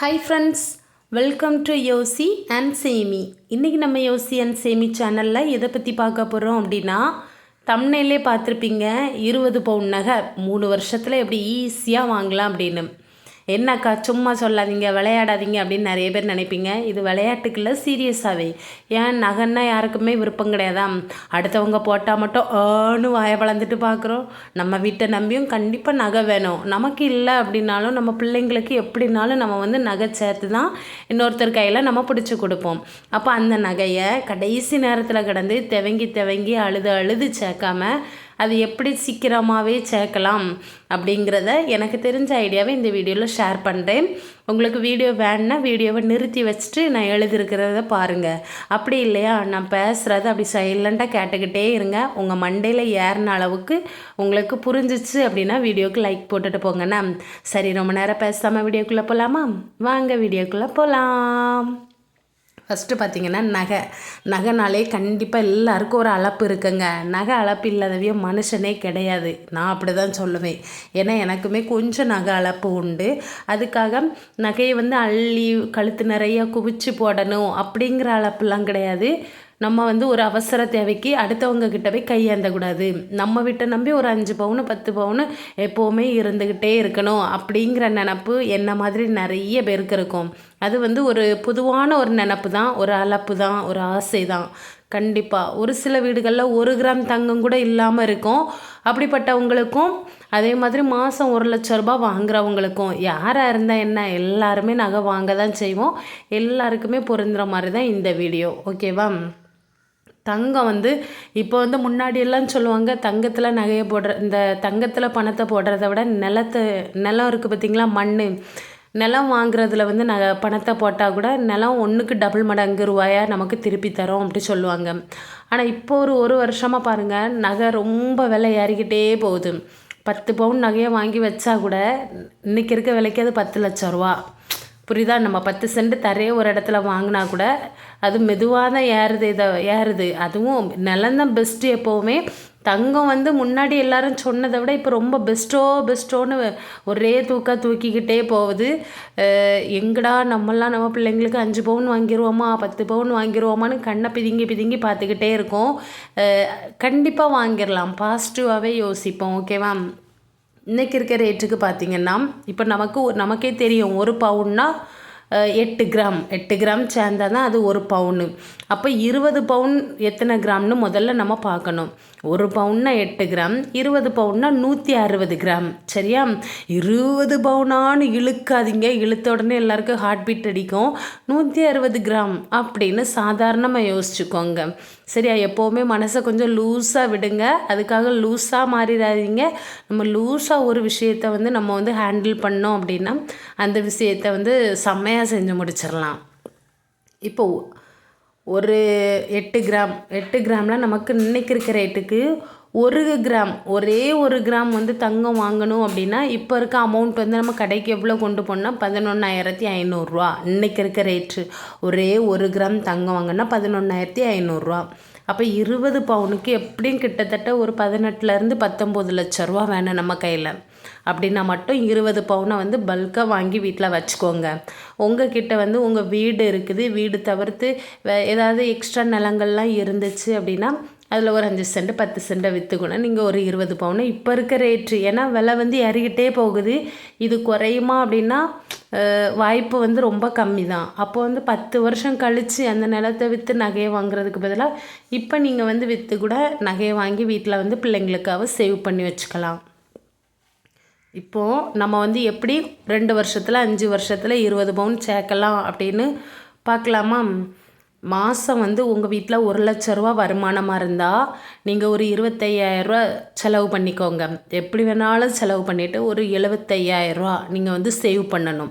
Hi friends welcome to யோசி and சேமி இன்றைக்கி நம்ம யோசி அண்ட் சேமி சேனலில் எதை பற்றி பார்க்க போகிறோம் அப்படின்னா தம்னையிலே பார்த்துருப்பீங்க இருபது பவுன் நகை மூணு வருஷத்தில் எப்படி ஈஸியாக வாங்கலாம் அப்படின்னு. என்னக்கா சும்மா சொல்லாதீங்க விளையாடாதீங்க அப்படின்னு நிறைய பேர் நினைப்பீங்க. இது விளையாட்டுக்குள்ள சீரியஸாகவே ஏன் நகைன்னா யாருக்குமே விருப்பம் கிடையாதா? அடுத்தவங்க போட்டால் மட்டும் ஆன்னு வாயை வளர்ந்துட்டு பார்க்குறோம். நம்ம வீட்டை நம்பியும் கண்டிப்பாக நகை வேணும். நமக்கு இல்லை அப்படின்னாலும் நம்ம பிள்ளைங்களுக்கு எப்படினாலும் நம்ம வந்து நகை சேர்த்து தான் இன்னொருத்தர் கையில் நம்ம பிடிச்சி கொடுப்போம். அப்போ அந்த நகையை கடைசி நேரத்தில் கிடந்து தெவங்கி தெவங்கி அழுது அழுது சேர்க்காம அது எப்படி சீக்கிரமாகவே சேர்க்கலாம் அப்படிங்கிறத எனக்கு தெரிஞ்ச ஐடியாவை இந்த வீடியோவில் ஷேர் பண்ணுறேன் உங்களுக்கு வீடியோ வேணுன்னா வீடியோவை நிறுத்தி வச்சுட்டு நான் எழுதியிருக்கிறத பாருங்கள் அப்படி இல்லையா? நான் பேசுகிறத அப்படி சைலண்ட்டாக கேட்டுக்கிட்டே இருங்க. உங்கள் மண்டையில் ஏறின அளவுக்கு உங்களுக்கு புரிஞ்சிச்சு அப்படின்னா வீடியோக்கு லைக் போட்டுட்டு போங்கண்ணா சரி ரொம்ப நேரம் பேசாமல் வீடியோக்குள்ளே போகலாமா வாங்க வீடியோக்குள்ளே போகலாம் ஃபஸ்ட்டு பார்த்தீங்கன்னா நகை. நகைனாலே கண்டிப்பாக எல்லாருக்கும் ஒரு அளப்பு இருக்குங்க. நகை அளப்பு இல்லாதவையோ மனுஷனே கிடையாது. நான் அப்படி தான் சொல்லுவேன். ஏன்னா எனக்குமே கொஞ்சம் நகை அளப்பு உண்டு. அதுக்காக நகையை வந்து அள்ளி கழுத்து நிறையா குவிச்சு போடணும் அப்படிங்கிற அளப்புலாம் கிடையாது. நம்ம வந்து ஒரு அவசர தேவைக்கு அடுத்தவங்க கிட்ட போய் கையேந்தக்கூடாது. நம்ம வீட்டை நம்பி ஒரு அஞ்சு பவுனு பத்து பவுனு எப்போவுமே இருந்துக்கிட்டே இருக்கணும் அப்படிங்கிற நினப்பு என்ன மாதிரி நிறைய பேருக்கு இருக்கும். அது வந்து ஒரு பொதுவான ஒரு நினப்பு தான் ஒரு அலப்பு தான் ஒரு ஆசை தான். கண்டிப்பாக ஒரு சில வீடுகளில் ஒரு கிராம் தங்கம் கூட இல்லாமல் இருக்கும். அப்படிப்பட்டவங்களுக்கும் அதே மாதிரி மாதம் ஒரு லட்ச ரூபாய் வாங்குறவங்களுக்கும் யாராக இருந்தால் என்ன எல்லாருமே நகை வாங்க தான் செய்வோம். எல்லாருக்குமே பொருந்துகிற மாதிரி தான் இந்த வீடியோ. ஓகேவா? தங்கம் வந்து இப்போ வந்து முன்னாடியெல்லாம் சொல்லுவாங்க தங்கத்தில் நகையை போடுற இந்த தங்கத்தில் பணத்தை போடுறத விட நிலத்தை நிலம் இருக்குது பார்த்திங்களா? மண் நிலம் வாங்குறதுல வந்து நகை பணத்தை போட்டால் கூட நிலம் ஒன்றுக்கு டபுள் மடங்கு ரூபாயாக நமக்கு திருப்பி தரோம் அப்படி சொல்லுவாங்க. ஆனால் இப்போ ஒரு ஒரு வருஷமாக பாருங்கள் நகை ரொம்ப விலை ஏறிக்கிட்டே போகுது. பத்து பவுன் நகையை வாங்கி வச்சா கூட இன்றைக்கி இருக்க விலைக்கு அது பத்து லட்ச ரூபா. புரியுதா? நம்ம பத்து சென்ட் தரையே ஒரு இடத்துல வாங்கினா கூட அது மெதுவாக தான் ஏறுது இதை ஏறுது. அதுவும் நிலந்தான் பெஸ்ட்டு எப்போவுமே. தங்கம் வந்து முன்னாடி எல்லாரும் சொன்னதை விட இப்போ ரொம்ப பெஸ்ட்டோ பெஸ்ட்டோன்னு ஒரே தூக்க தூக்கிக்கிட்டே போகுது. எங்கடா நம்மளாம் நம்ம பிள்ளைங்களுக்கு அஞ்சு பவுன் வாங்கிடுவோமா பத்து பவுன் வாங்கிடுவோமான்னு கண்ணை பிதுங்கி பிதுங்கி பார்த்துக்கிட்டே இருக்கோம். கண்டிப்பாக வாங்கிடலாம். பாசிட்டிவாகவே யோசிப்போம். ஓகேவா இன்றைக்கி இருக்க ரேட்டுக்கு பார்த்திங்கன்னா இப்போ நமக்கு நமக்கே தெரியும் ஒரு பவுன்னா எட்டு கிராம். எட்டு கிராம் சேர்ந்தால் தான் அது ஒரு பவுனு அப்போ இருபது பவுன் எத்தனை கிராம்னு முதல்ல நம்ம பார்க்கணும். ஒரு பவுன்னா எட்டு கிராம் இருபது பவுன்னா நூற்றி அறுபது கிராம். சரியா? இருபது பவுனான்னு இழுக்காதீங்க. இழுத்த உடனே எல்லாருக்கும் ஹார்ட் பீட் அடிக்கும். நூற்றி அறுபது கிராம் அப்படின்னு சாதாரணமாக யோசிச்சுக்கோங்க. சரியா? எப்போவுமே மனசை கொஞ்சம் லூஸாக விடுங்க. அதுக்காக லூஸாக மாறிடாதீங்க. நம்ம லூஸாக ஒரு விஷயத்தை வந்து நம்ம வந்து ஹேண்டில் பண்ணோம் அப்படின்னா அந்த விஷயத்தை வந்து செம்மையாக செஞ்சு முடிச்சிடலாம். இப்போது ஒரு எட்டு கிராம் எட்டு கிராம்லாம் நமக்கு இன்றைக்கி இருக்கிற ரேட்டுக்கு ஒரு கிராம் ஒரே ஒரு கிராம் வந்து தங்கம் வாங்கணும் அப்படின்னா இப்போ இருக்க அமௌண்ட் வந்து நம்ம கடைக்கு எவ்வளோ கொண்டு போனால் பதினொன்றாயிரத்தி ஐநூறுரூவா இன்றைக்கி இருக்க ரேட்டு ஒரே ஒரு கிராம் தங்கம் வாங்கினா பதினொன்றாயிரத்தி ஐநூறுரூவா அப்போ இருபது பவுனுக்கு எப்படியும் கிட்டத்தட்ட ஒரு பதினெட்டுலேருந்து பத்தொம்பது லட்ச ரூபா வேணும் நம்ம கையில். அப்படின்னா மட்டும் இருபது பவுனை வந்து பல்காக வாங்கி வீட்டில் வச்சுக்கோங்க. உங்கள் கிட்ட வந்து உங்கள் வீடு இருக்குது. வீடு தவிர்த்து ஏதாவது எக்ஸ்ட்ரா நிலங்கள்லாம் இருந்துச்சு அப்படின்னா அதில் ஒரு அஞ்சு சென்ட் பத்து சென்ட்டை விற்றுக்கணும் நீங்கள் ஒரு இருபது பவுனு இப்போ இருக்க ரேட்டு ஏன்னா விலை வந்து இறங்கிட்டே போகுது. இது குறையுமா அப்படின்னா வாய்ப்பு வந்து ரொம்ப கம்மி தான் அப்போ வந்து பத்து வருஷம் கழித்து அந்த நிலத்தை விற்று நகையை வாங்குறதுக்கு பதிலாக இப்போ நீங்கள் வந்து விற்று கூட நகையை வாங்கி வீட்டில் வந்து பிள்ளைங்களுக்காக சேவ் பண்ணி வச்சுக்கலாம். இப்போது நம்ம வந்து எப்படி ரெண்டு வருஷத்தில் அஞ்சு வருஷத்தில் இருபது பவுன் சேர்க்கலாம் அப்படின்னு பார்க்கலாமா? மாதம் வந்து உங்கள் வீட்டில் ஒரு லட்ச ரூபா வருமானமாக இருந்தால் நீங்கள் ஒரு இருபத்தையாயிரரூவா செலவு பண்ணிக்கோங்க. எப்படி வேணாலும் செலவு பண்ணிவிட்டு ஒரு எழுபத்தையாயிரரூவா நீங்கள் வந்து சேவ் பண்ணணும்.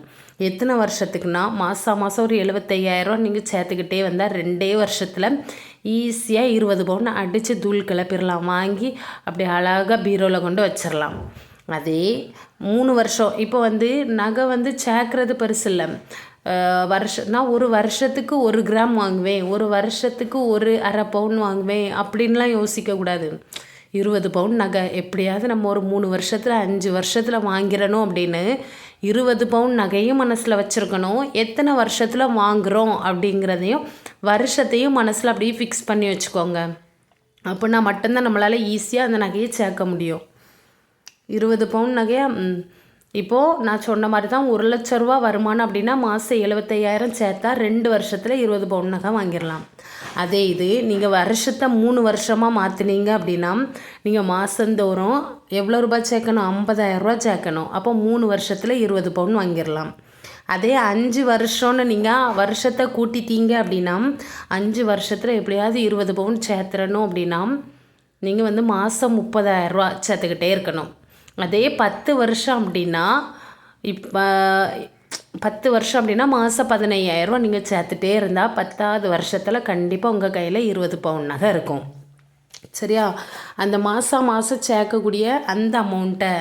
எத்தனை வருஷத்துக்குன்னா மாதம் மாதம் ஒரு எழுபத்தையாயிரரூவா நீங்கள் சேர்த்துக்கிட்டே வந்தால் ரெண்டே வருஷத்தில் ஈஸியாக இருபது பவுன் அடித்து தூள் கிளப்பிடலாம். வாங்கி அப்படி அழகாக பீரோவில் கொண்டு வச்சிடலாம். அதே மூணு வருஷம். இப்போ வந்து நகை வந்து சேர்க்குறது பெருசு இல்லை. வருஷம் நான் ஒரு வருஷத்துக்கு ஒரு கிராம் வாங்குவேன். ஒரு வருஷத்துக்கு ஒரு அரை பவுன் வாங்குவேன். அப்படின்லாம் யோசிக்கக்கூடாது இருபது பவுன் நகை. எப்படியாவது நம்ம ஒரு மூணு வருஷத்தில் அஞ்சு வருஷத்தில் வாங்கிடணும் அப்படின்னு இருபது பவுன் நகையும் மனசில் வச்சுருக்கணும். எத்தனை வருஷத்தில் வாங்குகிறோம் அப்படிங்கிறதையும் வருஷத்தையும் மனசில் அப்படியே ஃபிக்ஸ் பண்ணி வச்சுக்கோங்க. அப்படின்னா மட்டும்தான் நம்மளால் ஈஸியாக அந்த நகையை சேர்க்க முடியும். இருபது பவுன் நகையாக இப்போது நான் சொன்ன மாதிரி தான் ஒரு லட்ச ரூபா வருமானம் அப்படின்னா மாதம் எழுபத்தையாயிரம் சேர்த்தா ரெண்டு வருஷத்தில் இருபது பவுன் நகை வாங்கிடலாம். அதே இது நீங்கள் வருஷத்தை மூணு வருஷமாக மாற்றினீங்க அப்படின்னா நீங்கள் மாதந்தோறும் எவ்வளோ ரூபாய் சேர்க்கணும்? ஐம்பதாயிரரூபா சேர்க்கணும். அப்போ மூணு வருஷத்தில் இருபது பவுன் வாங்கிடலாம். அதே அஞ்சு வருஷம்னு நீங்கள் வருஷத்தை கூட்டிட்டீங்க அப்படின்னா அஞ்சு வருஷத்தில் எப்படியாவது இருபது பவுன் சேர்த்துறணும் அப்படின்னா நீங்கள் வந்து மாதம் முப்பதாயிரரூவா சேர்த்துக்கிட்டே இருக்கணும். அதே பத்து வருஷம் அப்படின்னா இப்போ பத்து வருஷம் அப்படின்னா மாதம் பதினையாயிரரூவா நீங்கள் சேர்த்துட்டே இருந்தால் பத்தாவது வருஷத்தில் கண்டிப்பாக உங்கள் கையில் இருபது பவுன் நகை இருக்கும். சரியா? அந்த மாதம் மாதம் சேர்க்கக்கூடிய அந்த அமௌண்ட்டை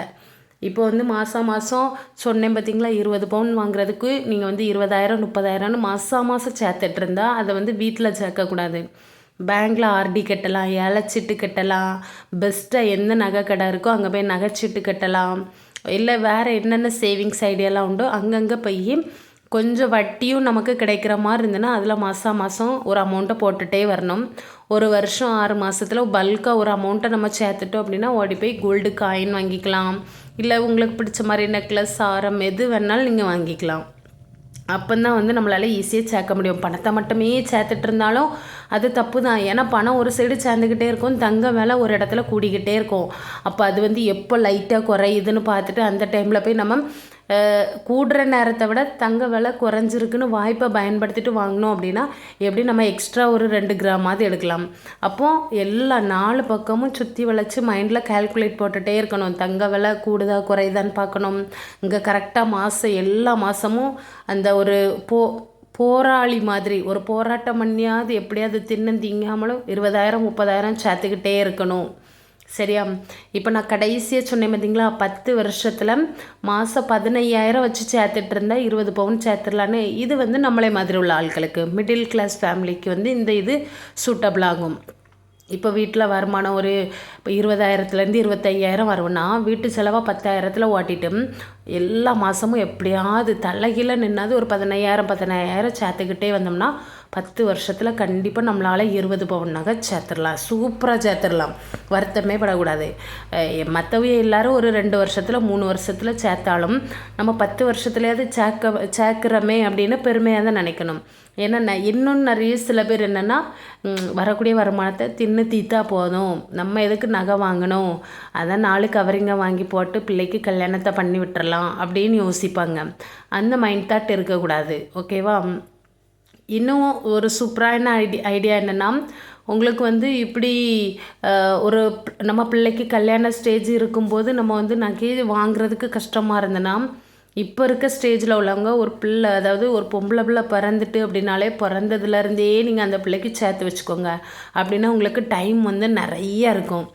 இப்போ வந்து மாதம் மாதம் சொன்னேன் பார்த்தீங்களா இருபது பவுன் வாங்குறதுக்கு நீங்கள் வந்து இருபதாயிரம் முப்பதாயிரம்னு மாதம் மாதம் சேர்த்துட்டு இருந்தால் அதை வந்து வீட்டில் சேர்க்கக்கூடாது பேங்க்கில் ஆர்டி கட்டலாம் ஏலச்சீட்டு கட்டலாம் பெஸ்ட்டாக எந்த நகை கடை இருக்கோ அங்கே போய் நகைச்சீட்டு கட்டலாம். இல்லை வேறு என்னென்ன சேவிங்ஸ் ஐடியாலாம் உண்டோ அங்கங்கே போய் கொஞ்சம் வட்டியும் நமக்கு கிடைக்கிற மாதிரி இருந்ததுன்னா அதில் மாதம் மாதம் ஒரு அமௌண்ட்டை போட்டுகிட்டே வரணும். ஒரு வருஷம் ஆறு மாதத்தில் பல்காக ஒரு அமௌண்ட்டை நம்ம சேர்த்துட்டோம் அப்படின்னா ஓடி போய் கோல்டு காயின் வாங்கிக்கலாம். இல்லை உங்களுக்கு பிடிச்ச மாதிரி நெக்லஸ் ஆரம் எது வேணாலும் நீங்கள் வாங்கிக்கலாம். அப்போ தான் வந்து நம்மளால் ஈஸியாக சேர்க்க முடியும். பணத்தை மட்டுமே சேர்த்துட்டு இருந்தாலும் அது தப்பு தான் ஏன்னா பணம் ஒரு சைடு சேர்ந்துக்கிட்டே இருக்கும். தங்க மேலே ஒரு இடத்துல கூடிக்கிட்டே இருக்கும். அப்போ அது வந்து எப்போ லைட்டாக குறையுதுன்னு பார்த்துட்டு அந்த டைமில் போய் நம்ம கூடுற நேரத்தை விட தங்க விலை குறைஞ்சிருக்குன்னு வாய்ப்பை பயன்படுத்திட்டு வாங்கினோம் அப்படின்னா எப்படி நம்ம எக்ஸ்ட்ரா ஒரு ரெண்டு கிராமாவது எடுக்கலாம். அப்போது எல்லா நாலு பக்கமும் சுற்றி வளைச்சி மைண்டில் கால்குலேட் போட்டுகிட்டே இருக்கணும். தங்க விலை கூடுதா குறையுதான்னு பார்க்கணும். இங்கே கரெக்டாக மாதம் எல்லா மாதமும் அந்த ஒரு போ போராளி மாதிரி ஒரு போராட்டம் பண்ணியாவது எப்படியாவது தின்னு திங்காமலும் இருபதாயிரம் முப்பதாயிரம் சேர்த்துக்கிட்டே இருக்கணும். சரியா? இப்போ நான் கடைசியாக சொன்னேன் பார்த்தீங்களா பத்து வருஷத்தில் மாதம் பதினையாயிரம் வச்சு சேர்த்துட்டு இருந்தால் இருபது பவுன் சேர்த்துடலான்னு. இது வந்து நம்மளே மாதிரி உள்ள ஆட்களுக்கு மிடில் கிளாஸ் ஃபேமிலிக்கு வந்து இந்த இது சூட்டபிள் ஆகும். இப்போ வீட்டில் வருமானம் ஒரு இப்போ இருபதாயிரத்துலேருந்து இருபத்தையாயிரம் வரும்னா வீட்டு செலவாக பத்தாயிரத்தில் ஓட்டிட்டு எல்லா மாதமும் எப்படியாவது தலைகீழ நின்னாது ஒரு பதினையாயிரம் பதினாயிரம் சேர்த்துக்கிட்டே வந்தோம்னா பத்து வருஷத்தில் கண்டிப்பாக நம்மளால் இருபது பவுன் நகை சேர்த்துடலாம். சூப்பராக சேர்த்துடலாம். வருத்தமே படக்கூடாது. மற்றவங்க எல்லாரும் ஒரு ரெண்டு வருஷத்தில் மூணு வருஷத்தில் சேர்த்தாலும் நம்ம பத்து வருஷத்துலேயாவது சேர்க்க சேர்க்குறோமே அப்படின்னு பெருமையாக தான் நினைக்கணும். ஏன்னா இன்னும் நிறைய சில பேர் என்னென்னா வரக்கூடிய வருமானத்தை தின்னு தீத்தா போதும். நம்ம எதுக்கு நகை வாங்கணும்? அதான் நாலு கவரிங்கை வாங்கி போட்டு பிள்ளைக்கு கல்யாணத்தை பண்ணி விட்டுறலாம் அப்படின்னு யோசிப்பாங்க. அந்த மைண்ட் தாட் இருக்கக்கூடாது. ஓகேவா? இன்னும் ஒரு சூப்பரான ஐடி ஐடியா என்னென்னா உங்களுக்கு வந்து இப்படி ஒரு நம்ம பிள்ளைக்கு கல்யாண ஸ்டேஜ் இருக்கும்போது நம்ம வந்து நகை வாங்குறதுக்கு கஷ்டமாக இருந்ததுன்னா இப்போ இருக்க ஸ்டேஜில் உள்ளவங்க ஒரு பிள்ளை அதாவது ஒரு பொம்பளை பிள்ளை பிறந்துட்டு அப்படின்னாலே பிறந்ததுலேருந்தே நீங்கள் அந்த பிள்ளைக்கு சேர்த்து வச்சுக்கோங்க. அப்படின்னா உங்களுக்கு டைம் வந்து நிறையா இருக்கும்.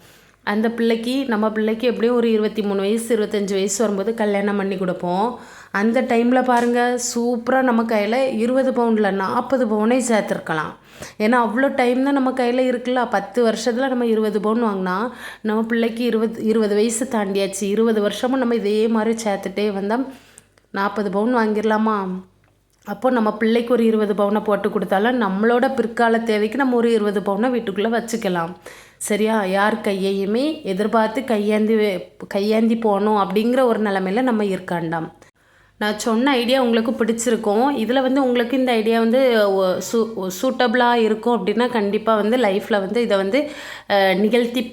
அந்த பிள்ளைக்கு நம்ம பிள்ளைக்கு எப்படியும் ஒரு இருபத்தி மூணு வயசு இருபத்தஞ்சி வயசு வரும்போது கல்யாணம் பண்ணி கொடுப்போம். அந்த டைமில் பாருங்கள் சூப்பராக நம்ம கையில் இருபது பவுனில் நாற்பது பவுனே சேர்த்துருக்கலாம். ஏன்னா அவ்வளோ டைம் தான் நம்ம கையில் இருக்குல்ல. பத்து வருஷத்தில் நம்ம இருபது பவுன் வாங்கினா நம்ம பிள்ளைக்கு இருபது இருபது வயசு தாண்டியாச்சு. இருபது வருஷமும் நம்ம இதே மாதிரி சேர்த்துட்டே வந்தால் நாற்பது பவுன் வாங்கிடலாமா? அப்போ நம்ம பிள்ளைக்கு ஒரு இருபது பவுனை போட்டு கொடுத்தாலும் நம்மளோட பிற்கால தேவைக்கு நம்ம ஒரு இருபது பவுனை வீட்டுக்குள்ளே வச்சுக்கலாம். சரியா? யார் கையையுமே எதிர்பார்த்து கையேந்தி கையேந்தி போகணும் அப்படிங்கிற ஒரு நிலமையில நம்ம இருக்காண்டாம். நான் சொன்ன ஐடியா உங்களுக்கு பிடிச்சிருக்கும். இதில் வந்து உங்களுக்கு இந்த ஐடியா வந்து சூ சூட்டபிளாக இருக்கும் அப்படின்னா கண்டிப்பாக வந்து லைஃப்பில் வந்து இதை வந்து நிகழ்த்தி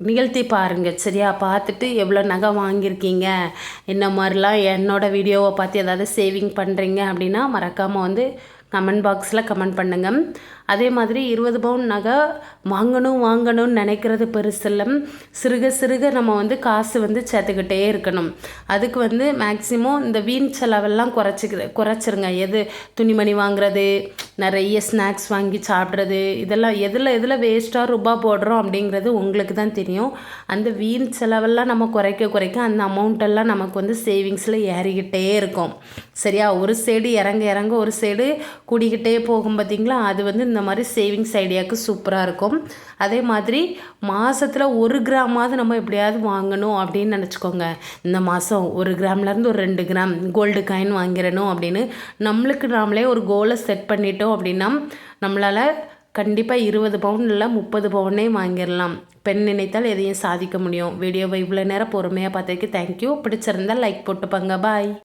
நிகழ்த்தி பாருங்கள் சரியா? பார்த்துட்டு எவ்வளோ நகை வாங்கியிருக்கீங்க என்ன மாதிரிலாம் என்னோடய வீடியோவை பார்த்து ஏதாவது சேவிங் பண்ணுறீங்க அப்படின்னா மறக்காமல் வந்து கமெண்ட் பாக்ஸில் கமெண்ட் பண்ணுங்கள் அதே மாதிரி இருபது பவுன் நகை வாங்கணும் வாங்கணும்னு நினைக்கிறது பெருசில்ல. சிறுக சிறுக நம்ம வந்து காசு வந்து சேர்த்துக்கிட்டே இருக்கணும். அதுக்கு வந்து மேக்ஸிமம் இந்த வீண் செலவெல்லாம் குறைச்சிக்க குறைச்சிருங்க. எது துணிமணி வாங்குறது நிறைய ஸ்நாக்ஸ் வாங்கி சாப்பிட்றது இதெல்லாம் எதில் எதில் வேஸ்ட்டாக ரூபா போடுறோம் அப்படிங்கிறது உங்களுக்கு தான் தெரியும். அந்த வீண் செலவெல்லாம் நம்ம குறைக்க குறைக்க அந்த அமௌண்ட்டெல்லாம் நமக்கு வந்து சேவிங்ஸில் ஏறிக்கிட்டே இருக்கும். சரியா? ஒரு சைடு இறங்க இறங்க ஒரு சைடு கூடிக்கிட்டே போகும் பார்த்திங்களா? அது வந்து இந்த மாதிரி சேவிங்ஸ் ஐடியாவுக்கு சூப்பராக இருக்கும். அதே மாதிரி மாதத்தில் ஒரு கிராமாவது நம்ம எப்படியாவது வாங்கணும் அப்படின்னு நினச்சிக்கோங்க. இந்த மாதம் ஒரு கிராம்லேருந்து ஒரு ரெண்டு கிராம் கோல்டு காயின் வாங்கிடணும் அப்படின்னு நம்மளுக்கு நாமளே ஒரு கோலை செட் பண்ணிட்டோம் அப்படின்னா நம்மளால் கண்டிப்பாக இருபது பவுன் இல்லை முப்பது பவுனே வாங்கிடலாம். பெண் நினைத்தால் எதையும் சாதிக்க முடியும். வீடியோவை இவ்வளோ நேரம் பொறுமையாக பார்த்ததுக்கு தேங்க்யூ பிடிச்சிருந்தால் லைக் போட்டுப்பாங்க பாய்